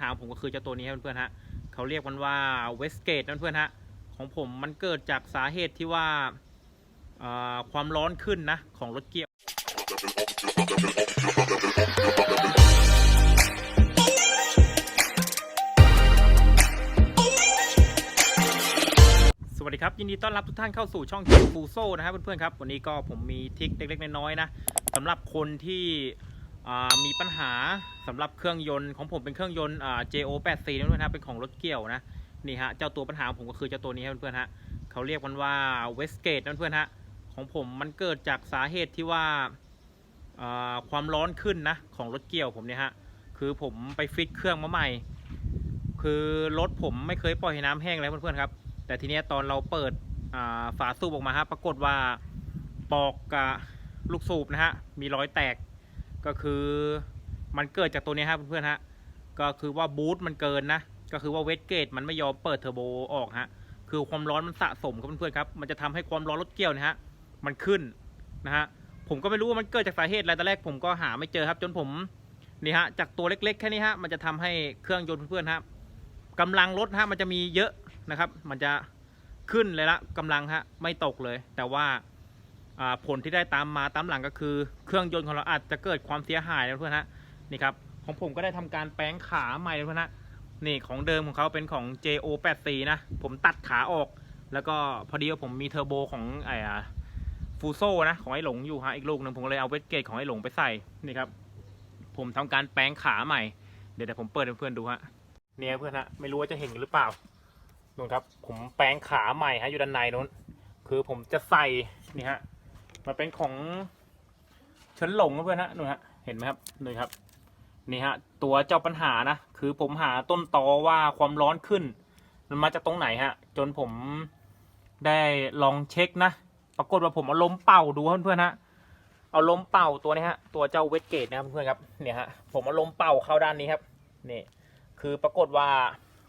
หางผมก็คือเจ้าตัวนี้ครับเพื่อนๆฮะเขาเรียกมันว่าเวสเกตนะเพื่อนๆฮะของผมมันเกิดจากสาเหตุที่ว่าความร้อนขึ้นนะของรถเกียร์สวัสดีครับ ยินดีต้อนรับทุกท่านเข้าสู่ช่องเกมฟูโซนะครับเพื่อนๆครับ วันนี้ก็ผมมีทริคเล็กๆน้อยๆนะสำหรับคนที่ มีปัญหาสำหรับเครื่องยนต์ของผมเป็นเครื่องยนต์ JO84 นะเพื่อนๆฮะเป็นของรถเกี่ยวนะนี่ฮะเจ้าตัวปัญหาของผมก็คือเจ้าตัวนี้ครับเพื่อนๆฮะเขาเรียกมันว่าเวสเกตนะเพื่อนๆฮะของผมมันเกิดจากสาเหตุที่ว่าความร้อนขึ้นนะของรถเกี่ยวผมเนี่ยฮะคือผมไปฟิตเครื่องมาใหม่ คือรถผมไม่เคยปล่อยให้น้ำแห้งเลยเพื่อนๆครับแต่ทีเนี้ยตอนเราเปิดฝาสูบออกมาฮะปรากฏว่าปอกกับลูกสูบนะฮะมีรอยแตก ก็คือมันเกิดจากตัวนี้ฮะเพื่อนๆฮะก็คือว่าบูทมันเกินนะก็คือว่าเวสเกตมันไม่ยอมเปิดเทอร์โบออกฮะคือความร้อนมันสะสมครับเพื่อนๆครับมันจะทำให้ความร้อนรถเกี่ยวนะฮะมันขึ้นนะฮะผมก็ไม่รู้ว่ามันเกิดจากสาเหตุอะไรตอนแรกผมก็หาไม่เจอครับ จนผมนี่ฮะจากตัวเล็กๆแค่นี้ฮะมันจะทำให้เครื่องยนต์เพื่อนๆฮะกำลังรถฮะมันจะมีเยอะนะครับ มันจะขึ้นเลยละกำลังฮะไม่ตกเลย แต่ว่า ผลที่ได้ตามมาตามหลังก็คือ เครื่องยนต์ของเราอาจจะเกิดความเสียหายนะเพื่อนฮะนี่ครับของผมก็ได้ทำการแปลงขาใหม่นะเพื่อนฮะนี่ของเดิมของเขาเป็นของ JO84 นะผมตัดขาออก แล้วก็พอดีว่าผมมีเทอร์โบของไอ้ฟูโซนะของไอ้หลงอยู่ฮะอีกลูกหนึ่งผมก็เลยเอาเวสเกตของไอ้หลงไปใส่นี่ครับผมทำการแปลงขาใหม่เดี๋ยวเดี๋ยวผมเปิดให้เพื่อนดูฮะเนี่ยเพื่อนฮะไม่รู้ว่าจะเห็นหรือเปล่านู่นครับ ผมแปลงขาใหม่ฮะอยู่ด้านในนู้น คือผมจะใส่นี่ฮะ มันเป็นของเฉินหลงนะเพื่อนฮะนู่นฮะเห็นไหมครับนี่ครับนี่ฮะ ตัวเจ้าปัญหานะคือผมหาต้นตอว่าความร้อนขึ้น มันมาจากตรงไหนฮะ จนผมได้ลองเช็คนะปรากฏว่าผมเอาลมเป่าดูเพื่อนๆฮะเอาลมเป่าตัวนี้ฮะตัวเจ้าเวทเกตนะครับเพื่อนครับเนี่ยฮะผมเอาลมเป่าเข้าด้านนี้ครับนี่คือปรากฏว่า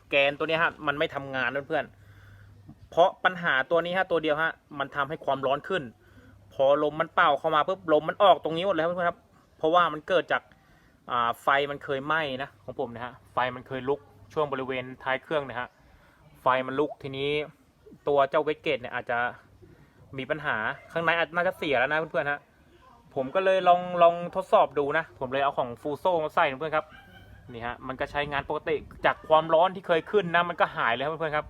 แกนตัวนี้ฮะมันไม่ทำงานเพื่อนๆเพราะปัญหาตัวนี้ฮะตัวเดียวฮะมันทำให้ความร้อนขึ้น อลมมันเป่าเข้ามาปุ๊บลมมันออกตรงนี้หมดเลยครับเพื่อนครับ เพราะว่ามันเกิดจากไฟมันเคยไหม้นะของผมนะฮะไฟมันเคยลุกช่วงบริเวณท้ายเครื่องนะฮะไฟมันลุกทีนี้ตัวเจ้าเวทเกตเนี่ยอาจจะมีปัญหาข้างในอาจน่าจะเสียแล้วนะเพื่อนๆฮะผมก็เลยลองลองทดสอบดูนะ ผมเลยเอาของฟูโซมาใส่เพื่อนครับนี่ฮะมันก็ใช้งานปกติจากความร้อนที่เคยขึ้นนะมันก็หายเลยครับเพื่อนๆครับ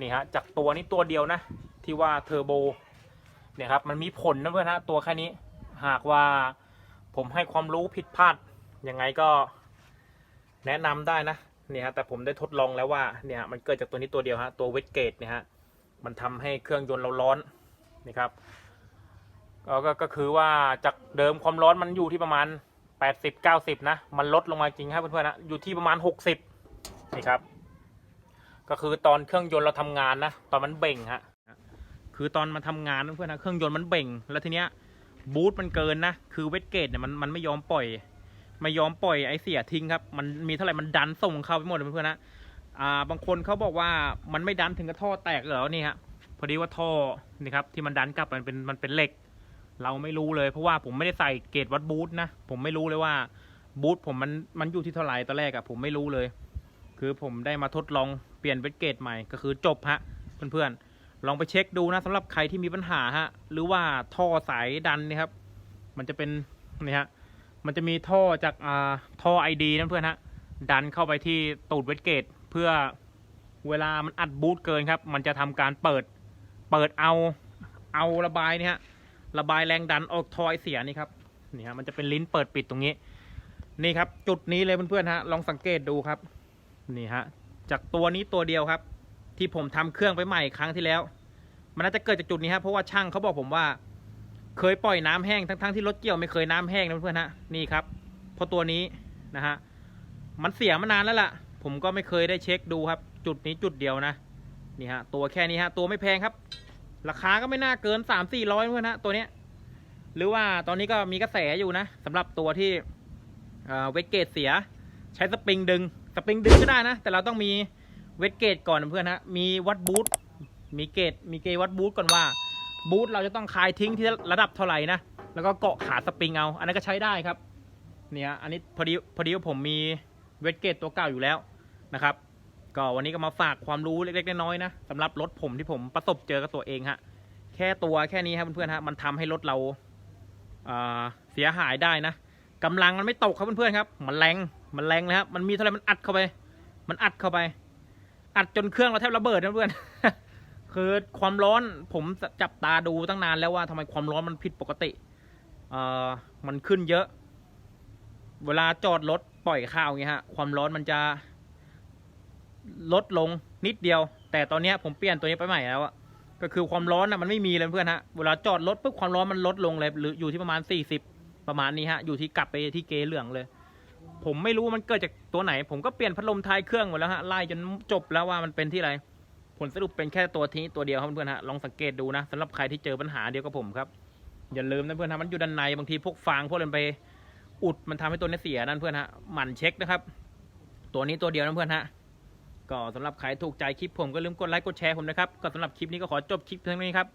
นี่ฮะจากตัวนี้ตัวเดียวนะ ที่ว่าเทอร์โบ เนี่ยครับมันมีผลนะเพื่อนฮะตัวแค่นี้ หากว่าผมให้ความรู้ผิดพลาดยังไงก็แนะนำได้นะเนี่ยฮะแต่ผมได้ทดลองแล้วว่าเนี่ยมันเกิดจากตัวนี้ตัวเดียวฮะตัวเวทเกตเนี่ยฮะมันทำให้เครื่องยนต์เราร้อนนี่ครับก็ก็ก็คือว่าจากเดิมความร้อนมันอยู่ที่ประมาณ 80 90 นะ มันลดลงมาจริงครับเพื่อนๆนะอยู่ที่ประมาณ 60นี่ครับ ก็คือตอนเครื่องยนต์เราทำงานนะ ตอนมันเบ่งฮะ คือตอนมันทำงานเพื่อนๆนะเครื่องยนต์มันเบ่ง แล้วทีเนี้ยบูทมันเกินนะ คือเวทเกตเนี่ยมันมันไม่ยอมปล่อย ไม่ยอมปล่อยไอเสียทิ้งครับ มันมีเท่าไหร่มันดันส่งเข้าไปหมดเลยเพื่อนนะอ่าบางคนเขาบอกว่ามันไม่ดันถึงกับท่อแตกเหรอนี่ฮะพอดีว่าท่อนี่ครับที่มันดันกลับมันเป็นมันเป็นเหล็ก เราไม่รู้เลยเพราะว่าผมไม่ได้ใส่เกจวัดบูทนะผมไม่รู้เลยว่าบูทผมมันมันอยู่ที่เท่าไหร่ตอนแรกอะผมไม่รู้เลย คือผมได้มาทดลองเปลี่ยนเป็นเกจใหม่ก็คือจบฮะเพื่อนๆ ลองไปเช็คดูนะสำหรับใครที่มีปัญหาฮะ หรือว่าท่อสายดันนี่ครับ มันจะเป็นนี่ฮะ มันจะมีท่อจากอ่าท่อไอดีนั่นเพื่อนฮะ ดันเข้าไปที่ตูดเวทเกตเพื่อเวลามันอัดบูทเกินครับ มันจะทำการเปิด เปิดเอา เอาระบายเนี่ยฮะ ระบายแรงดันออกทอไอเสียนี่ครับ นี่ฮะ มันจะเป็นลิ้นเปิดปิดตรงนี้ นี่ครับ จุดนี้เลยเพื่อนๆฮะ ลองสังเกตดูครับ นี่ฮะ จากตัวนี้ตัวเดียวครับ ที่ผมทำเครื่องไปใหม่ครั้งที่แล้ว มันน่าจะเกิดจากจุดนี้ครับเพราะว่าช่างเขาบอกผมว่า เคยปล่อยน้ำแห้งทั้งๆที่รถเกี่ยวไม่เคยน้ำแห้งนะเพื่อนฮะนี่ครับพราะตัวนี้นะฮะมันเสียมานานแล้วล่ะ ผมก็ไม่เคยได้เช็คดูครับ จุดนี้จุดเดียวนะนี่ฮะตัวแค่นี้ฮะตัวไม่แพงครับ ราคาก็ไม่น่าเกินสามสี่ร้อยเพื่อนฮะตัวเนี้ยหรือว่าตอนนี้ก็มีกระแสอยู่นะสำหรับตัวที่เอ่อเวทเกตเสีย ใช้สปริงดึงสปริงดึงก็ได้นะ แต่เราต้องมี เวทเกตก่อนนะเพื่อนฮะมีวัดบูทมีเกตมีเกตวัดบูทก่อนว่า บูทเราจะต้องคลายทิ้งที่ระดับเท่าไหร่นะแล้วก็เกาะขาสปริงเอา อันนั้นก็ใช้ได้ครับเนี่ยอันนี้พอดีพอดีว่าผมมีเวทเกตตัวเก่าอยู่แล้วนะครับ ก็วันนี้ก็มาฝากความรู้เล็กๆน้อยๆนะสำหรับรถผมที่ผมประสบเจอกับตัวเองฮะแค่ตัวแค่นี้ครับเพื่อนๆฮะมันทำให้รถเราอ่าเสียหายได้นะกำลังมันไม่ตกครับเพื่อนๆครับ มันแรงมันแรงเลยครับมันมีเท่าไหรมันอัดเข้าไป มันอัดเข้าไป อัดจนเครื่องเราแทบระเบิดนะเพื่อน คือความร้อนผมจับตาดูตั้งนานแล้วว่าทำไมความร้อนมันผิดปกติ เอ่อ มันขึ้นเยอะ เวลาจอดรถปล่อยข้าวอย่างเงี้ยฮะ ความร้อนมันจะลดลงนิดเดียว แต่ตอนนี้ผมเปลี่ยนตัวนี้ไปใหม่แล้วอะก็คือความร้อนอะมันไม่มีเลยเพื่อนฮะ เวลาจอดรถปุ๊บความร้อนมันลดลงเลย หรืออยู่ที่ประมาณสี่สิบประมาณนี้ฮะ อยู่ที่กลับไปที่เกเหลืองเลย ผมไม่รู้ว่ามันเกิดจากตัวไหน ผมก็เปลี่ยนพัดลมท้ายเครื่องหมดแล้วฮะไล่จนจบแล้วว่ามันเป็นที่ไรผลสรุปเป็นแค่ตัวทีตัวเดียวครับเพื่อนฮะลองสังเกตดูนะสำหรับใครที่เจอปัญหาเดียวกับผมครับอย่าลืมนะเพื่อนฮะมันอยู่ด้านในบางทีพวกฟางพวกนั้นไป อุดมันทำให้ตัวนี้เสียนั่นเพื่อนฮะหมั่นเช็คนะครับ ตัวนี้ตัวเดียวนะเพื่อนฮะก็สำหรับใครถูกใจคลิปผมก็ลืมกดไลค์กดแชร์ผมนะครับก็สำหรับคลิปนี้ก็ขอจบคลิปเพียงนี้ครับ